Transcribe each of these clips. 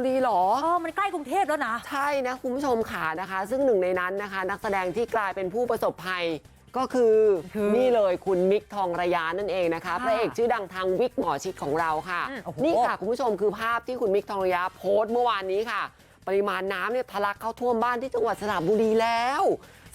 บุรีเหรอ เออมันใกล้กรุงเทพแล้วนะ ใช่นะคุณผู้ชมค่ะนะคะ ซึ่งหนึ่งในนั้นนะคะ นักแสดงที่กลายเป็นผู้ประสบภัยก็คือคือนี่เลยคุณมิกทองระยานั่นเองนะคะค่ะพระเอกชื่อดังทางวิกหมอชิดของเราค่ะ อืมโอ้โห นี่ค่ะคุณผู้ชมคือภาพที่คุณมิกทองระยาโพสต์เมื่อวานนี้ค่ะ ปริมาณน้ำเนี่ยทะลักเข้าท่วมบ้านที่จังหวัดสระบุรีแล้ว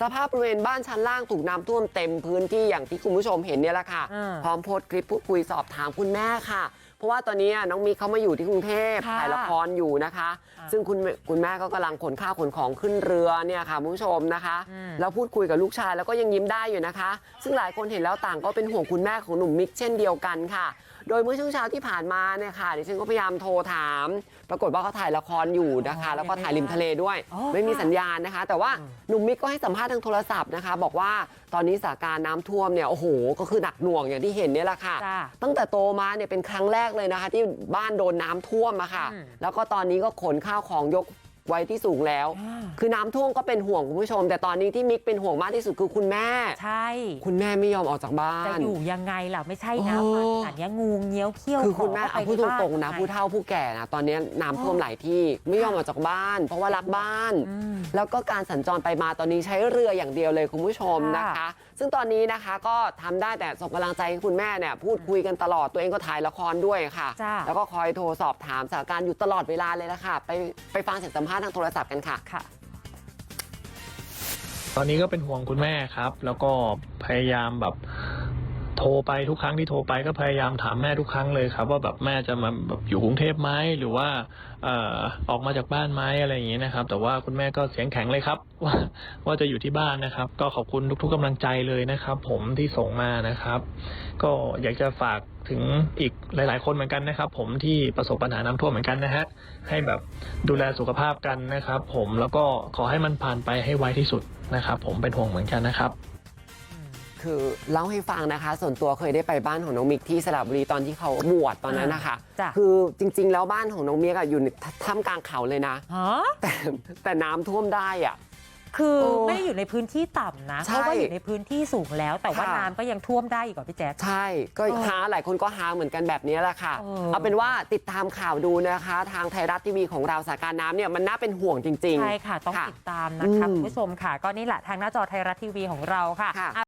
สภาพบริเวณบ้านชั้นล่างถูกน้ำท่วมเต็มพื้นที่อย่างที่คุณผู้ชมเห็นเนี่ยแหละค่ะอืมพร้อมโพสต์คลิปพูดคุยสอบถามคุณแม่ค่ะ เพราะว่าตอนนี้น้องมิกเขามาอยู่ที่กรุงเทพค่ะถ่ายละครอยู่นะคะอ่าซึ่งคุณคุณแม่ก็กำลังขนข้าวขนของขึ้นเรือเนี่ยค่ะคุณผู้ชมนะคะอืมแล้วพูดคุยกับลูกชายแล้วก็ยังยิ้มได้อยู่นะคะ ซึ่งหลายคนเห็นแล้วต่างก็เป็นห่วงคุณแม่ของหนุ่มมิกเช่นเดียวกันค่ะ โดยเมื่อช่วงเช้าที่ผ่านมาเนี่ยค่ะดิฉันก็พยายามโทรถาม ปรากฏว่าเขาถ่ายละครอยู่นะคะอ๋อแล้วก็ถ่ายริมทะเลด้วยอ๋อไม่มีค่ะสัญญาณนะคะ แต่ว่าอืมหนุ่มมิกก็ให้สัมภาษณ์ทางโทรศัพท์นะคะ บอกว่าตอนนี้สถานการณ์น้ำท่วมเนี่ยโอ้โหก็คือหนักหน่วงอย่างที่เห็นเนี่ยแหละค่ะจ้าตั้งแต่โตมาเนี่ยเป็นครั้งแรกเลยนะคะที่บ้านโดนน้ำท่วมอะค่ะอืมแล้วก็ตอนนี้ก็ขนข้าวของยก ไว้ที่สูงแล้วอ่าคือน้ำท่วมก็เป็นห่วงคุณผู้ชม แต่ตอนนี้ที่มิกเป็นห่วงมากที่สุดคือคุณแม่ ใช่ คุณแม่ไม่ยอมออกจากบ้าจะนอยู่ยังไงล่ะไม่ใช่นะโอ้มาขนาดเนี้ยงูเงี้ยวเขี้ยวคือคุณแม่ขเอาไปพูดในบ้ตรงๆนะไงผู้เฒ่าผู้แก่นะตอนนี้น้ำท่วมหลายที่ไม่ยอมออกจากบ้าน เพราะว่ารักบ้านอืมแล้วก็การสัญจรไปมาตอนนี้ใช้เรืออย่างเดียวเลยคุณผู้ชมนะคะค่ะซึ่งตอนนี้นะคะก็ทำได้แต่ส่งกำลังใจให้คุณแม่เนี่ยพูดคุยกันตลอดตัวเองก็ถ่ายละครด้วยค่ะจ้าแล้วก็คอยโทรสอบถามสถานการณ์อยู่ตลอดเวลาเลยละค่ะไปไปฟังเสียงสัมภาษณ์ทางโทรศัพท์กันค่ะ ค่ะ ตอนนี้ก็เป็นห่วงคุณแม่ครับ แล้วก็พยายามแบบ โทรไปทุกครั้งที่โทรไปก็พยายามถามแม่ทุกครั้งเลยครับ ว่าแบบแม่จะมาแบบอยู่กรุงเทพไหมหรือว่าเอ่อออกมาจากบ้านไหมอะไรอย่างนี้นะครับ แต่ว่าคุณแม่ก็เสียงแข็งเลยครับ ว่าว่าจะอยู่ที่บ้านนะครับ ก็ขอบคุณทุก ๆกำลังใจเลยนะครับ ผมที่ส่งมานะครับ ก็อยากจะฝากถึงอีกหลาย ๆ คนเหมือนกันนะครับ ผมที่ประสบปัญหาน้ำท่วมเหมือนกันนะฮะให้แบบดูแลสุขภาพกันนะครับ ผมแล้วก็ขอให้มันผ่านไปให้ไวที่สุดนะครับ ผมเป็นห่วงเหมือนกันนะครับ คือเล่าให้ฟังนะคะ ส่วนตัวเคยได้ไปบ้านของน้องมิกที่สระบุรีตอนที่เขาบวชตอนนั้นนะคะจ้ะ คือจริง ๆ แล้วบ้านของน้องมิกอะอยู่ในท่ามกลางเขาเลยนะ ฮะแต่แต่น้ำท่วมได้อะคือโอ้ไม่ได้อยู่ในพื้นที่ต่ำนะ ใช่เพราะว่าอยู่ในพื้นที่สูงแล้ว แต่ว่าค่ะ น้ำก็ยังท่วมได้อีกเหรอพี่แจ๊ค ใช่ก็เออหาหลายคนก็หาเหมือนกันแบบนี้แหละค่ะ เออเอาเป็นว่าติดตามข่าวดูนะคะ ทางไทยรัฐทีวีของเราสถานการณ์น้ำเนี่ยมันน่าเป็นห่วงจริงๆ ใช่ค่ะ ต้องค่ะติดตามนะคะ อืมคุณผู้ชมค่ะ ก็นี่แหละทางหน้าจอไทยรัฐทีวีของเราค่ะค่ะ อะ